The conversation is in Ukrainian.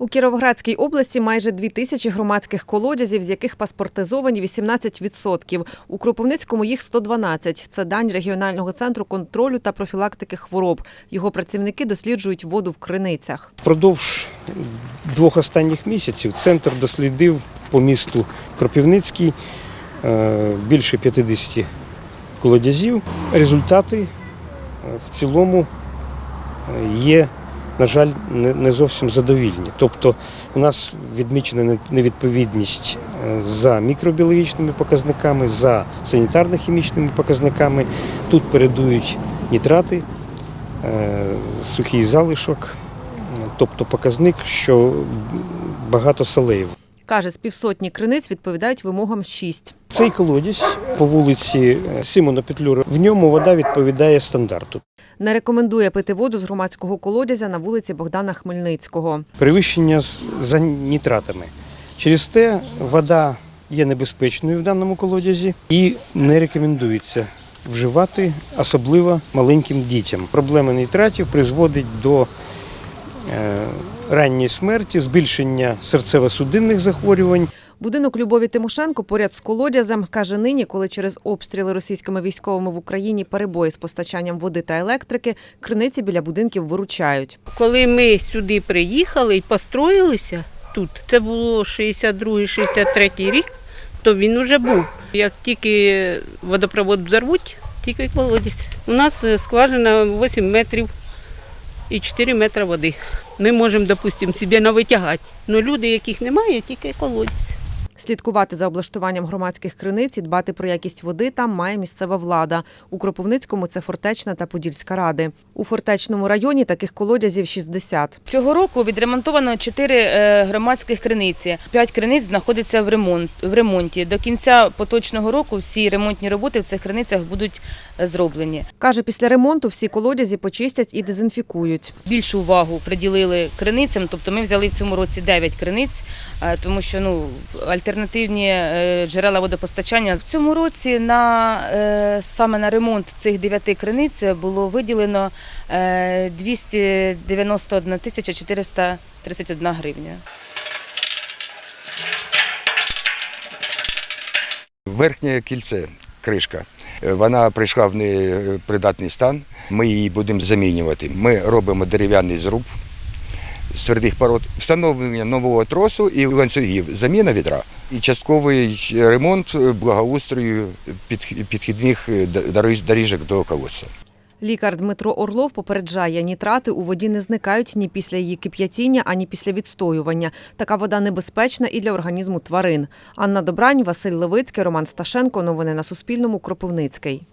У Кіровоградській області майже дві тисячі громадських колодязів, з яких паспортизовані 18%. У Кропивницькому їх 112. Це дань регіонального центру контролю та профілактики хвороб. Його працівники досліджують воду в криницях. Впродовж двох останніх місяців центр дослідив по місту Кропивницький е, більше 50 колодязів. Результати е, в цілому е, є, на жаль, не зовсім задовільні. Тобто у нас відмічена невідповідність е, за мікробіологічними показниками, за санітарно-хімічними показниками. Тут передують нітрати, е, сухий залишок, тобто показник, що багато салеїв. Каже, з півсотні криниць відповідають вимогам 6. Цей колодязь по вулиці е, Симона Петлюра, в ньому вода відповідає стандарту. Не рекомендує пити воду з громадського колодязя на вулиці Богдана Хмельницького. Перевищення за нітратами. Через те вода є небезпечною в даному колодязі і не рекомендується вживати, особливо маленьким дітям. Проблема нітратів призводить до ранньої смерті, збільшення серцево-судинних захворювань. Будинок Любові Тимошенко поряд з колодязем каже нині, коли через обстріли російськими військовими в Україні перебої з постачанням води та електрики, криниці біля будинків виручають. Коли ми сюди приїхали і построїлися тут, це було 62-63 рік, то він уже був. Як тільки водопровод взорвуть, тільки колодязь. У нас е, скважина 8 метрів і 4 метри води. Ми можемо, допустимо, собі навитягати. Але люди, яких немає, тільки колодязь. Слідкувати за облаштуванням громадських криниць і дбати про якість води там має місцева влада. У Кропивницькому це Фортечна та Подільська ради. У Фортечному районі таких колодязів 60. Цього року відремонтовано чотири е, громадських криниці. П'ять криниць знаходяться в ремонт в ремонті. До кінця поточного року всі ремонтні роботи в цих криницях будуть е, зроблені. Каже, після ремонту всі колодязі почистять і дезінфікують. Більшу увагу приділили криницям. Тобто ми взяли в цьому році 9 криниць, е, тому що ну альтернативні е, джерела водопостачання в цьому році на е, саме на ремонт цих 9 криниць було виділено е, 291 тисяча 431 гривня. Верхнє кільце, кришка. е, Вона прийшла в непридатний стан. Ми її будемо замінювати. Ми робимо дерев'яний зруб твердих пород, встановлення нового тросу і ланцюгів, заміна відра і частковий ремонт благоустрою підхідних доріжок до колодця. Лікар Дмитро Орлов попереджає, нітрати у воді не зникають ні після її кип'ятіння, ані після відстоювання. Така вода небезпечна і для організму тварин. Анна Добрань, Василь Левицький, Роман Сташенко. Новини на Суспільному. Кропивницький.